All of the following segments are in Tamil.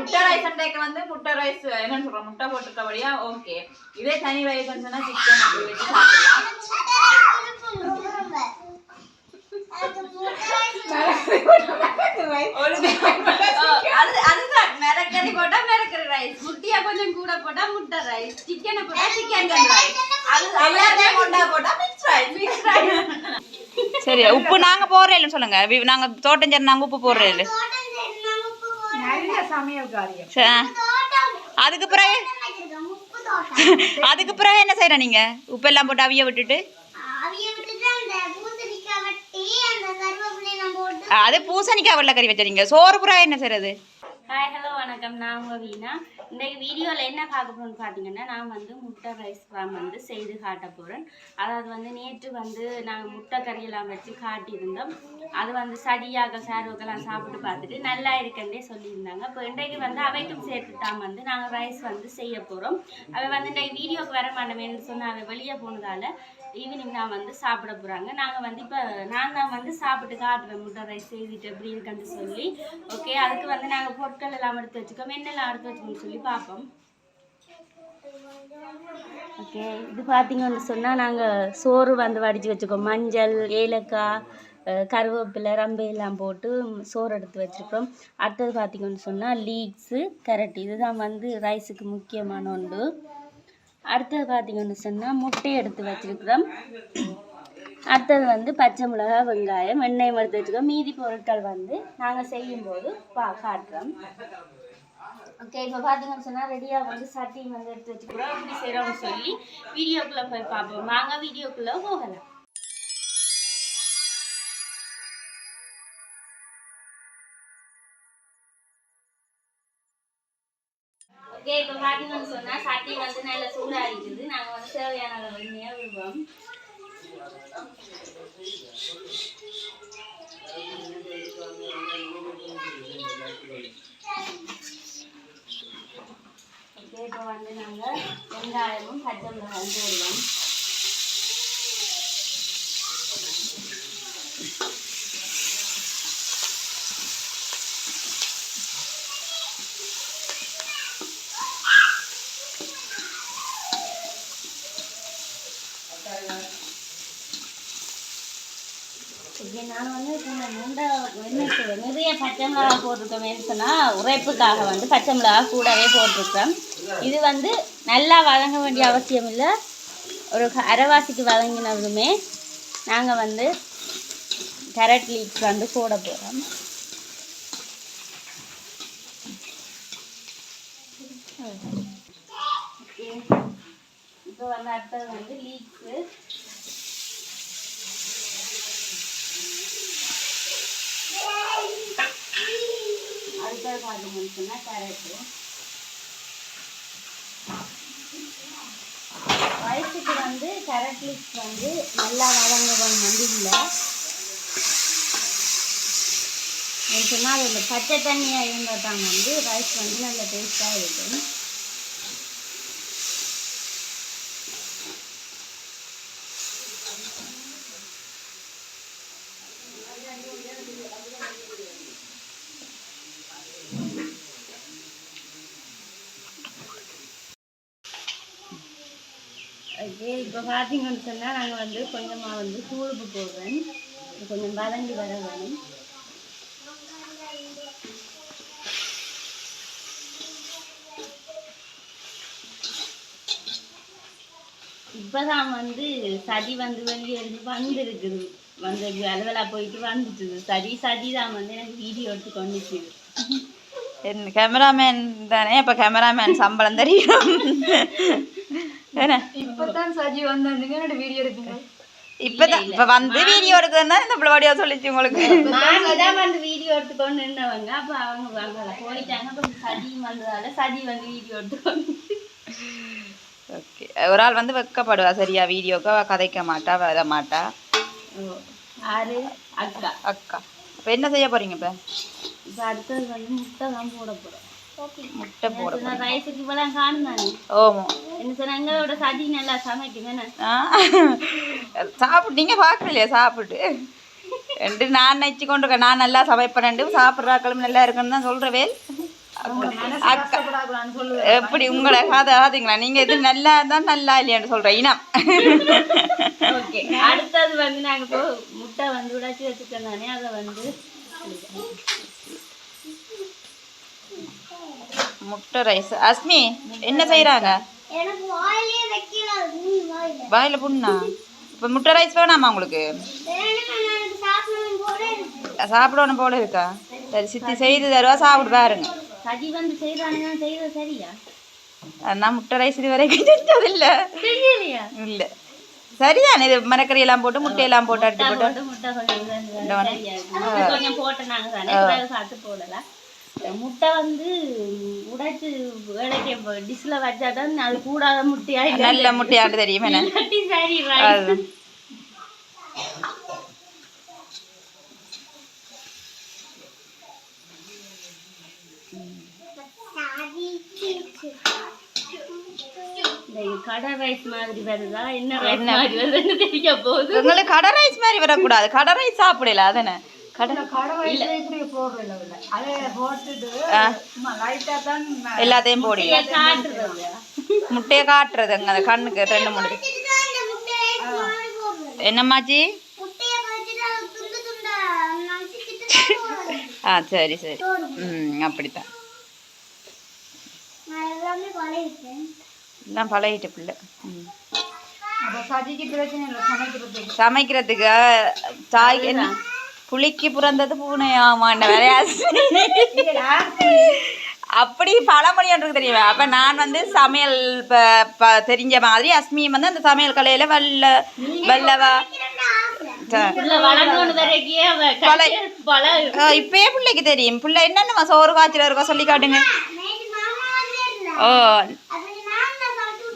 முட்டை ரைஸ் அண்டைக்கு வந்து முட்டை ரைஸ் என்னன்னு சொல்றோம். முட்டை போட்டுருக்கபடியா ஓகே இதே தனி ரைஸ் சொன்னா சிக்கன் அப்படி வச்சு சாப்பிடலாம். மிரக்கறி போட்டா மிரக்கறி ரைஸ் முட்டையா கொஞ்சம் கூட போட்டா முட்டை ரைஸ் சிக்கனை போட்டா சிக்கன் ரைஸ் அது எல்லாத்தையும் கொண்டா போட்டா மிக்ஸ் ரைஸ் மிக்ஸ் ரைஸ் சரி உப்பு நாங்க போடுறேன் சொல்லுங்க. நாங்க தோட்டம் சரி நாங்க உப்பு போடுறேன் நல்ல சமையல் காரியம் அதுக்கு பிறகு அதுக்கு பிறகு என்ன செய்யற நீங்க உப்பு எல்லாம் போட்டு அவிய விட்டுட்டு அது பூசணிக்காய் வெள்ளக்கறி வச்சிருங்க சோறு புறா என்ன செய்யறது ஹாய் ஹலோ வணக்கம் நான் வீணா இன்றைக்கு வீடியோவில் என்ன பார்க்க போகிறோம்னு பார்த்தீங்கன்னா நான் வந்து முட்டை ரைஸ் ஃபார்ம் வந்து செய்து காட்ட போகிறேன் அதாவது வந்து நேற்று வந்து நாங்கள் முட்டை கறியெல்லாம் வச்சு காட்டியிருந்தோம். அது வந்து சடியாக சாருவக்கெல்லாம் சாப்பிட்டு பார்த்துட்டு நல்லா இருக்குன்னே சொல்லியிருந்தாங்க. இப்போ இன்றைக்கு வந்து அவைக்கும் சேர்த்து தான் வந்து நாங்கள் ரைஸ் வந்து செய்ய போகிறோம் அவை வந்து இன்றைக்கு வீடியோக்கு வர மாட்டோமேன்னு சொன்னால் அவை வெளியே போனதால் ஈவினிங் தான் வந்து சாப்பிட போகிறாங்க நாங்கள் வந்து இப்போ நான் தான் வந்து சாப்பிட்டு காட்டுவேன். முட்டை ரைஸ் செய்துட்டு அப்படி இருக்குன்னு சொல்லி. ஓகே அதுக்கு வந்து நாங்கள் பொருட்கள் எல்லாம் எடுத்து வச்சுக்கோம். என்னெல்லாம் எடுத்து வச்சுக்கோன்னு சொல்லி பார்ப்போம். ஓகே இது பார்த்தீங்கன்னு சொன்னால் நாங்கள் சோறு வந்து வடித்து வச்சுக்கோம். மஞ்சள் ஏலக்காய் கருவேப்பிலை ரம்பை எல்லாம் போட்டு சோறு எடுத்து வச்சுருக்கோம் அடுத்தது பார்த்தீங்கன்னு சொன்னால் லீக்ஸு கரட் இதுதான் வந்து ரைஸுக்கு முக்கியமான ஒன்று. அடுத்தது பார்த்தீங்கன்னு சொன்னால் முட்டை எடுத்து வச்சிருக்கிறோம். அடுத்தது வந்து பச்சை மிளகாய் வெங்காயம் வெண்ணெய் எடுத்து வச்சுருக்கோம் மீதி பொருட்கள் வந்து நாங்கள் செய்யும்போது பா காட்டுறோம். ஓகே இப்போ பார்த்தீங்கன்னு சொன்னால் ரெடியாக வந்து சட்டி வந்து எடுத்து வச்சுக்கிறோம். எப்படி செய்கிறோம்னு சொல்லி வீடியோக்குள்ளே போய் பார்ப்போம். வாங்க வீடியோக்குள்ளே போகலாம். ஓகே இப்போ பார்த்தீங்கன்னு சொன்னால் சட்டி வந்து நல்ல சூடாகிடுது நாங்கள் வந்து தேவையான அளவு எண்ணெயை விடுவோம். ஓகே இப்போ வந்து நாங்கள் வெங்காயமும் பச்சை மிளகாயும் போடுவோம் ஓகே நான் வந்து இப்போ இந்த முண்டை என்ன சொல்றது, நிறைய பச்சை மிளகா போட்டிருக்கோம் சொன்னால் உரைப்புக்காக வந்து பச்சை மிளகா கூடவே போட்டிருக்கோம் இது வந்து நல்லா வதங்க வேண்டிய அவசியம் இல்லை. ஒரு அரைவாசிக்கு வதங்கினதுமே நாங்கள் வந்து கேரட் லீக்ஸ் வந்து போட போகிறோம் இப்போ வந்து அடுத்தது வந்து லீக்ஸு அடுத்தது பார்த்தீங்கன்னு சொன்னால் கேரட்டு வயசுக்கு வந்து கேரட் லீக்ஸ் வந்து நல்லா வதங்குவோம் வந்து இல்லை சொன்னால் அதில் பச்சை தண்ணியாக இருந்தால் தான் வந்து ரைஸ் வந்து நல்ல டேஸ்ட்டாக இருக்கும். ஓகே இப்போ பார்த்தீங்கன்னு சொன்னால் நாங்கள் வந்து கொஞ்சமாக வந்து தூளுப்பு போடுறேன். கொஞ்சம் வதங்கி வர வேணும். இப்போதான் வந்து சதி வந்து வெளியேருந்து வந்திருக்குது. வந்து அலுவலா போயிட்டு வந்துச்சுது சதி சதி தான் வந்து எனக்கு வீடியோ எடுத்து கொண்டுச்சு என் கேமராமேன் தானே இப்போ கேமராமேன் சம்பளம் தெரியும். என்ன இப்பதான் சஜி வந்தாண்டுங்க என்னோட வீடியோ எடுக்குங்க இப்பதான் இப்ப வந்து வீடியோ எடுக்கிறதா இந்த பிள்ளைவாடியா சொல்லிச்சு உங்களுக்கு. வந்து வீடியோ எடுத்துக்கொண்டு நின்றவங்க அப்போ அவங்க வாங்கல போயிட்டாங்க. அப்போ சதி வந்ததால சதி வந்து வீடியோ எடுத்துக்கொண்டு ஓகே ஒரு ஆள் வந்து வெக்கப்படுவா சரியா? வீடியோக்கு கதைக்க மாட்டா வர மாட்டா? ஆறு அக்கா. அக்கா. அப்ப என்ன செய்ய போறீங்க இப்ப? இப்போ அடுத்தது வந்து முட்டை தான் போட போகிறோம் முட்டை போட ரைஸுக்கு இப்போலாம் காணும் தானே? ஓமோ. எங்களோட சதி நல்லா சமைக்கும் சாப்பிட்டு நீங்க பார்க்கலையா சாப்பிட்டு? ரெண்டு நான் நினச்சி கொண்டு நான் நல்லா சமைப்பேன் சாப்பிட்றாக்களும் நல்லா இருக்குன்னு தான் சொல்லுவேன். எப்படி உங்களை காதை ஆதுங்களா நீங்க இது நல்லா தான் நல்லா இல்லையான்னு சொல்ற இனம். ஓகே அடுத்தது வந்து நாங்க இப்போ முட்டை வந்து உடைச்சி வச்சுட்டோம் தானே அதை வந்து முட்டை ரைஸ். அஸ்மி என்ன செய்யறாங்க எனக்கு வாயிலே வைக்கல. வாயில. வாயில புண்ணா? இப்ப முட்டை ரைஸ் வேணாமா உங்களுக்கு? சாப்பிடணும் போல இருக்கு. சரி சித்தி செய்து தருவா சாப்பிட்டு பாருங்க. சதி வந்து செய்யறானுங்க செய்யறது சரியா? நான் முட்டை ரைஸ் இது வரைக்கும் செஞ்சதில்ல. தெரியலையா இல்ல. சரிதானே இது மரக்கறி எல்லாம் போட்டு முட்டையெல்லாம் போட்டு அடிச்சு போட்டு. போட்டு முட்டை வந்து டிஷ்ல வச்சாதான் அது கூடாத முட்டையா நல்ல முட்டையாண்டு தெரியும் என்ன? கடை ரைஸ் மாதிரி வருதா? என்ன ரைஸ் மாதிரி வருதுன்னு தெரிய போகுது. உங்களுக்கு கடை ரைஸ் மாதிரி வரக்கூடாது. கடை ரைஸ் சாப்பிடல அதானே. எல்லாத்தையும் காட்டுறது முட்டையை காட்டுறது அங்க அந்த கண்ணுக்கு ரெண்டு மூணு. என்னம்மாச்சி. ஆ சரி சரி. ம் அப்படித்தான். நான் எல்லாமே பழகிட்டேன். எல்லாம் பழகிட்டு பிள்ளை. ம். சமைக்கிறதுக்கு. தாய் என்ன? புளிக்கு பிறந்தது வேலையா அப்படி பழமொழி ஒன்று தெரியுமா? அப்ப நான் வந்து சமையல் தெரிஞ்ச மாதிரி அஸ்மி வந்து அந்த சமையல் கலையில வல்ல வல்லவா. இப்பயே பிள்ளைக்கு தெரியும். பிள்ளை என்னென்ன சோறு காய்ச்சல் இருக்கோ? சொல்லி காட்டுங்க. ஓ.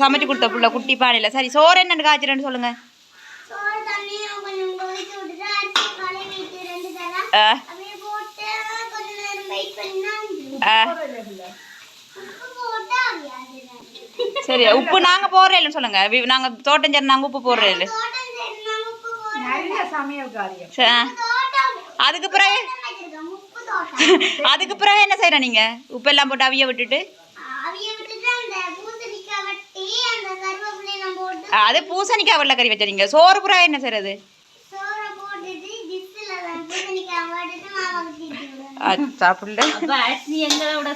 சமைச்சு கொடுத்த புள்ள குட்டி பானையில. சரி சோறு என்னென்னு காய்ச்சலன்னு சொல்லுங்க சோறு தண்ணியும் கொஞ்சம் கொதிச்சு விட்டுட்டு அரிசி கழுவி விட்டு ரெண்டு தடவை ஆ, அப்படியே போட்டு கொஞ்ச நேரம் வெயிட் பண்ணா ஆ. உப்பு போட்டு அவியாது சரி உப்பு நாங்க போடுறேன்னு சொல்லுங்க. வி- நாங்க தோட்டம் சரி நாங்க உப்பு உப்பு ஆ. தோட்டம் அதுக்கு பிறகு உப்பு அதுக்கு பிறகு என்ன செய்யற நீங்க? உப்பெல்லாம் போட்டு அவிய விட்டுட்டு? அது பூசணிக்காய் வெள்ளக்கறி வச்சிருங்க சோறு புறா என்ன செய்யறது சாப்பிடல எங்களோட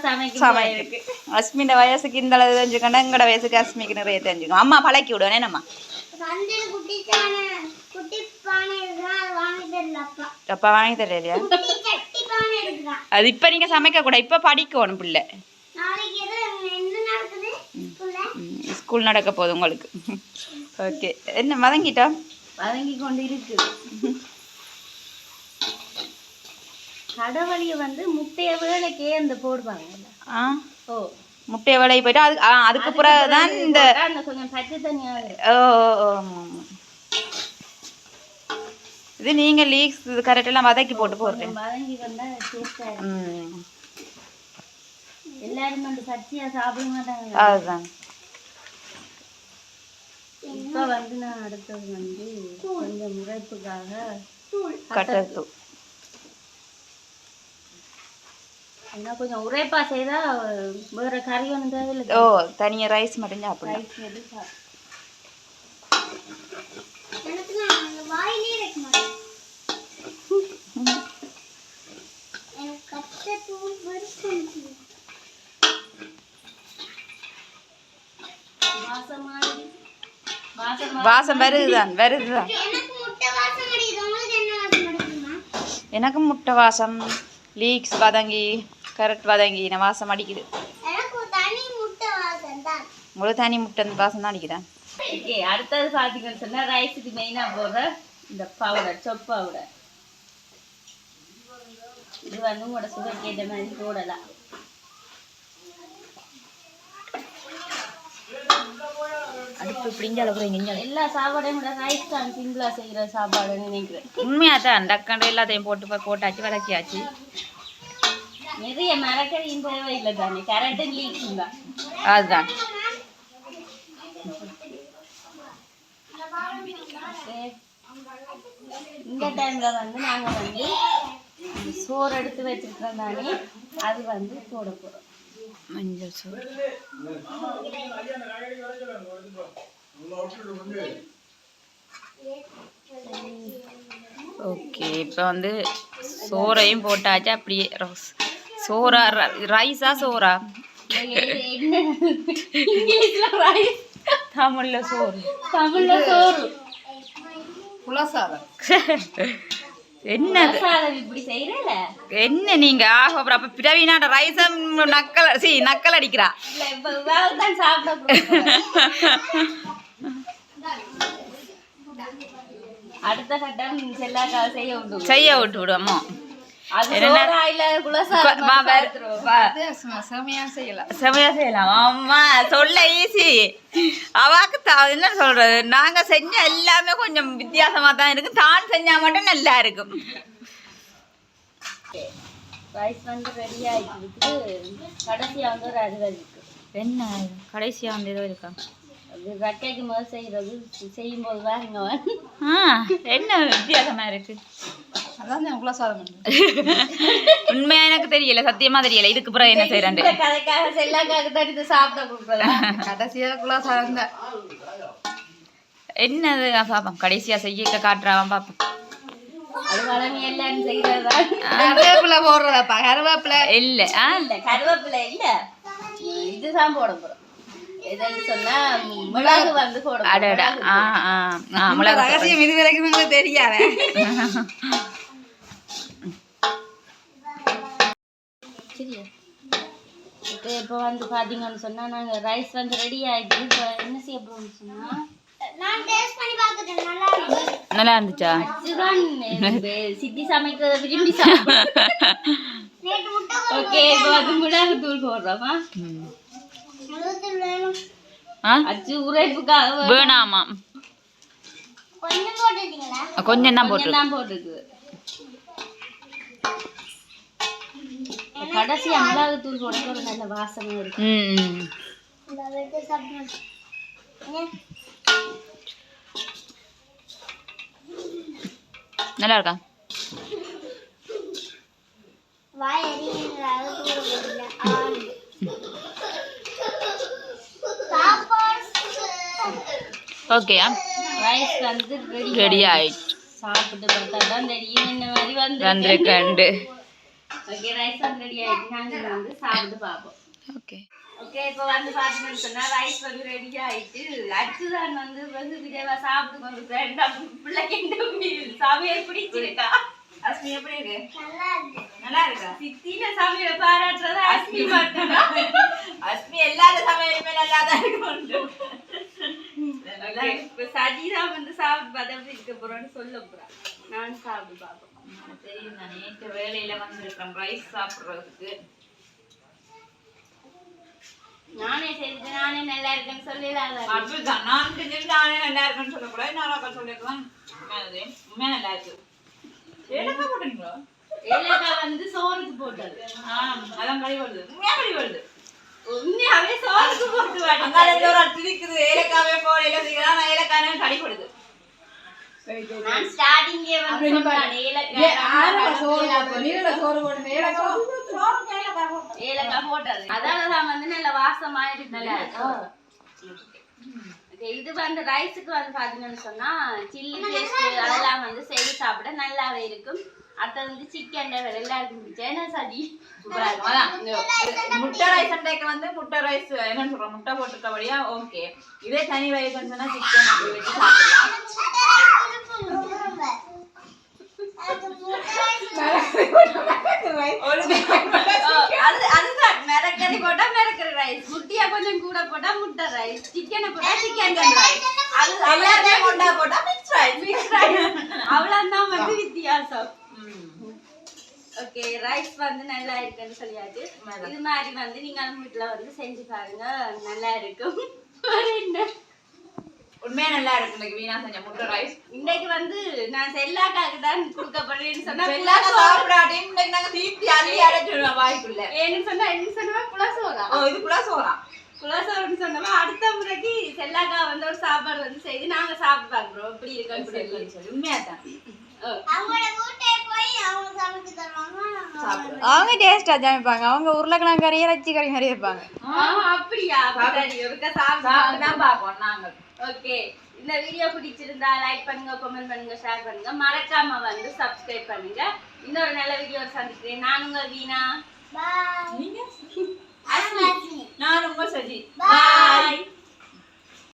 அஸ்மிந்த வயசுக்கு இந்த அளவு தெரிஞ்சுக்கணும் எங்கட வயசுக்கு அஸ்மிக்கு நிறைய தெரிஞ்சுக்கணும் அம்மா பழக்கி விடுவேன் என்னம்மா அப்பா வாங்கி தரலையா அது இப்ப நீங்க சமைக்க கூட இப்ப படிக்கணும் பிள்ளை நாளைக்கு எது என்ன நடக்குது புள்ள ம், ஸ்கூல் நடக்க போகுது உங்களுக்கு ஓகே என்ன மதங்கிட்டா வதங்கி கொண்டு இருக்கு கடவழிய வந்து முட்டைய வேலைக்கே அந்த போடுவாங்கல்ல ஆ? ஓ. முட்டையை விளைய போயிட்டு அது அதுக்கு பிறகு தான் இந்த கொஞ்சம் பச்சை தண்ணியா இருக்கும். ஓ. இது நீங்க லீக்ஸ் கரெக்ட் எல்லாம் வதக்கி போட்டு போடுறேன். கொஞ்சம் வதங்கி வந்தா டேஸ்டா இருக்கும். ம். எல்லாரும் அந்த சச்சியா சாப்பிட மாட்டாங்க. அதுதான். இப்ப வந்து நான் அடுத்தது வந்து கொஞ்சம் முறைப்புக்காக கட்டத்து ஏன்னா கொஞ்சம் உரைப்பா செய்தா வேற கறி தேவையில்லை. ஓ தனியாக ரைஸ் மட்டும் சாப்பிடலாம் ரைஸ் எது சாப்பிடு. எனக்கு நான் அந்த வாயிலே வைக்க மாட்டேன். எனக்கு கட்ட தூள் வெறுப்பு வாசம் மாதிரி வாசம் வாசம் வருதுதான் வருதுதான். எனக்கு முட்டை வாசம் அடிக்குது. உங்களுக்கு என்ன வாசம் அடிக்குமா எனக்கு முட்டை வாசம் லீக்ஸ் வதங்கி. கரெக்ட் வதங்கி நான் வாசம் அடிக்குது. தனி முட்டை உங்களுக்கு தனி. முட்டை வாசம் தான் அடிக்குதேன் ஓகே அடுத்தது பார்த்தீங்கன்னு சொன்னா ரைஸுக்கு மெயினாக போடுற இந்த பவுடர் சொப் பவுடர் இது வந்து உங்களோட சுகருக்கு ஏற்ற மாதிரி போடலாம். அடுப்பு அளவுக்கு இங்கே எல்லா சாப்பாடையும் கூட ரைஸ் தான் சிம்பிளாக செய்கிற சாப்பாடுன்னு நினைக்கிறேன். உண்மையாக தான் டக்கண்டு எல்லாத்தையும் போட்டு போட்டாச்சு வதக்கியாச்சு. நிறைய மரக்கறியும் தேவையில்லை தானே? கரண்ட்டு லீக்ஸும் தான் அதுதான். இந்த டைம்ல வந்து நாங்க வந்து சோறு எடுத்து வச்சிருக்கோம் தானே? அது வந்து போட மஞ்சள் சோறு. ஓகே இப்போ வந்து சோறையும் போட்டாச்சு அப்படியே ரோஸ். சோறா ர- ரைஸா சோறா? என்ன இங்கிலீஷ்ல ரைஸ். தமிழ்ல சோறு. தமிழ்ல சோறு. என்னது பிரசாதம் இப்படி செய்யறல? என்ன நீங்க? ஆக அப்புறம் அப்ப பிரவீனாட ரைஸம் நக்கல் சி நக்கல் அடிக்கிறா? இல்ல இப்ப இவாள் தான் சாப்பிட போறோம். அடுத்த கட்டம் செய்ய விட்டு செய்ய விட்டு விடுவோமோ செமையா செய்யலாம். அம்மா சொல்ல ஈஸி அவாக்கு என்ன சொல்றது? நாங்க செஞ்ச எல்லாமே கொஞ்சம் வித்தியாசமா தான் இருக்கு. தான் செஞ்சா மட்டும் நல்லா இருக்கும். கடைசியா வந்து ஒரு என்ன? கடைசியா வந்து ஏதோ இருக்கா? ரெக்கைக்கு முதல் செய்யறது செய்யும் போது பாருங்க ஆ என்ன வித்தியாசமா இருக்கு? உண்மையா எனக்கு தெரியல சத்தியமா தெரியல. இதுக்கு பிறகு என்ன செய்யறேன் இந்த கதைக்காக செல்லாக்காக தான் இது சாப்பிட கொடுக்கலாம் என்னது பாப்போம் கடைசியா செய்ய காட்டுறான் பாப்போம். கருவேப்பிலை போடுறதாப்பா கருவேப்பிலை. இல்ல ஆ. இல்ல கருவேப்பிலை இல்ல. இதுதான் போட போறோம். ரகசியம் இது வரைக்கும் உங்களுக்கு தெரியாத. இப்போ வந்து பாத்தீங்கன்னு சொன்னா நாங்க ரைஸ் வந்து ரெடி ஆயிடுச்சு இப்போ என்ன செய்ய போறோம்னு சொன்னா? நான் டேஸ்ட் பண்ணி பார்த்துட்டேன். நல்லா இருக்கு நல்லா இருந்துச்சா? சித்தி சமைக்கிறத விரும்பி ஓகே இப்போ வந்து மிளகு தூள் போடுறோமா வேணும். கொஞ்சம் போட்டுட்டீங்களா? கொஞ்சம் தான் கொஞ்சம் போட்டு தான் போட்டுருக்கு. கடைசியா மிளகு தூள் போடுறது ஒரு நல்ல வாசனை இருக்கு? நல்லா இருக்கா? வாய் எரியுது அது தூர போட்டுல சாப்பாடு ஓகேயா ரைஸ் வந்து ரெடி ஆயிடுச்சு. சாப்பிட்டு பார்த்தா தான் தெரியும் இந்த மாதிரி வந்து வந்திருக்கண்டு. ஓகே ரைஸ் வந்து ரெடி ஆயிடுச்சு. நாங்க வந்து சாப்பிட்டு பார்ப்போம். ஓகே ஓகே இப்போ வந்து பார்த்தீங்கன்னு சொன்னா ரைஸ் வந்து ரெடி ஆயிட்டு அச்சுதான் வந்து வெகு விரைவா சாப்பிட்டு கொண்டு பிள்ளைக்கு இந்த சமையல் பிடிச்சிருக்கா? அஸ்மி எப்படி இருக்கு? நல்லா இருக்கு? சித்தின சமையலை பாராட்டுறது அஸ்மி மட்டும்தான். அஸ்மி எல்லாத சமையலுமே நல்லா தான் இருக்கும் இப்ப சஜிதா வந்து சாப்பிட்டு பார்த்தா எப்படி இருக்க போறோம்னு சொல்ல போறா. நான் சாப்பிட்டு பார்ப்போம். தெரியும் நான் நேற்று வேலையில வந்திருக்கேன் ரைஸ் சாப்பிடுறதுக்கு. நானே செஞ்சு நானே நல்லா இருக்கேன்னு சொல்லலாம் அப்படிதான் நான் நல்லா இருக்குன்னு சொல்லக்கூடாது. நான் அக்கா சொல்லிருக்கலாம் உண்மையா நல்லா இருக்கு. ஏலக்காய் போட்டீங்களோ? ஏலக்காய் வந்து சோறுக்கு போட்டது. அதான் கறி வருது உண்மையா கறி வருது உண்மையாவே சோறுக்கு போட்டு அங்க ரெண்டு ஒரு அச்சு இருக்குது ஏலக்காவே போடையில சீக்கிரம் நான் ஏலக்காய் கறி கொடுது நான் ஸ்டார்டிங்கே வந்து ஏலக்காய் ஏலக்காய் போட்டது அதாலதான் வந்து நல்ல வாசமா இருக்கு இது வந்து ரைஸுக்கு வந்து பாத்தீங்கன்னு சொன்னா சில்லி பேஸ்ட் அதெல்லாம் வந்து செய்து சாப்பிட நல்லாவே இருக்கும் அடுத்தது வந்து சிக்கன் எல்லாருக்கும் பிடிச்சா என்ன சதி முட்டை ரைஸ் அண்டைக்கு வந்து முட்டை ரைஸ் என்னன்னு சொல்றோம் முட்டை போட்டுருக்கபடியா ஓகே இதே தனி ரைஸ் சொன்னா சிக்கன் அப்படி வச்சு மிரக்கறி போட்டா மிரக்கறி ரைஸ் முட்டையா கொஞ்சம் கூட போட்டா முட்டை ரைஸ் சிக்கனை போட்டா சிக்கன் ரைஸ் அது எல்லாத்தையும் போட்டா மிக்ஸ் ரைஸ் அவ்வளவுதான் வந்து வித்தியாசம். ஓகே ரைஸ் வந்து நல்லா இருக்குன்னு சொல்லியாச்சு. இது மாதிரி வந்து நீங்க வீட்டுல வந்து செஞ்சு பாருங்க. நல்லா இருக்கும். உண்மையா நல்லா இருக்கு. இன்னைக்கு வீணா செஞ்ச முட்டை ரைஸ் இன்னைக்கு வந்து நான் செல்லாக்காக்கு தான் கொடுக்கப்படுறேன்னு சொன்னா எல்லாரும் சாப்பிடாட்டியும் இன்னைக்கு நாங்க தீப்தி அள்ளி அடைச்சிடுவோம் வாய்க்குள்ள. ஏன்னு சொன்னா என்ன சொன்னா குலசோரா ஓ இதுக்குள்ள சோறாம் குலசோரன்னு சொன்னவா? அடுத்த முறைக்கு செல்லாக்கா வந்து ஒரு சாப்பாடு வந்து செய்து நாங்க சாப்பிட்டு பார்க்குறோம். இப்படி இருக்கோம் உண்மையா தான் அவங்களோட அவங்க டேஸ்டா சமைப்பாங்க. அவங்க உருளைக்கிழங்கு கறியை ரச்சி கறி மாதிரி வைப்பாங்க. அப்படியா? சாப்பிட்டு பார்ப்போம் நாங்கள் ஓகே இந்த வீடியோ பிடிச்சிருந்தா லைக் பண்ணுங்க கமெண்ட் பண்ணுங்க ஷேர் பண்ணுங்க. மறக்காம வந்து சப்ஸ்கிரைப் பண்ணுங்க. இன்னொரு நல்ல வீடியோ சந்திக்கிறேன். நான் உங்க வீணா? நீங்க? நான் உங்க சஜி. பாய்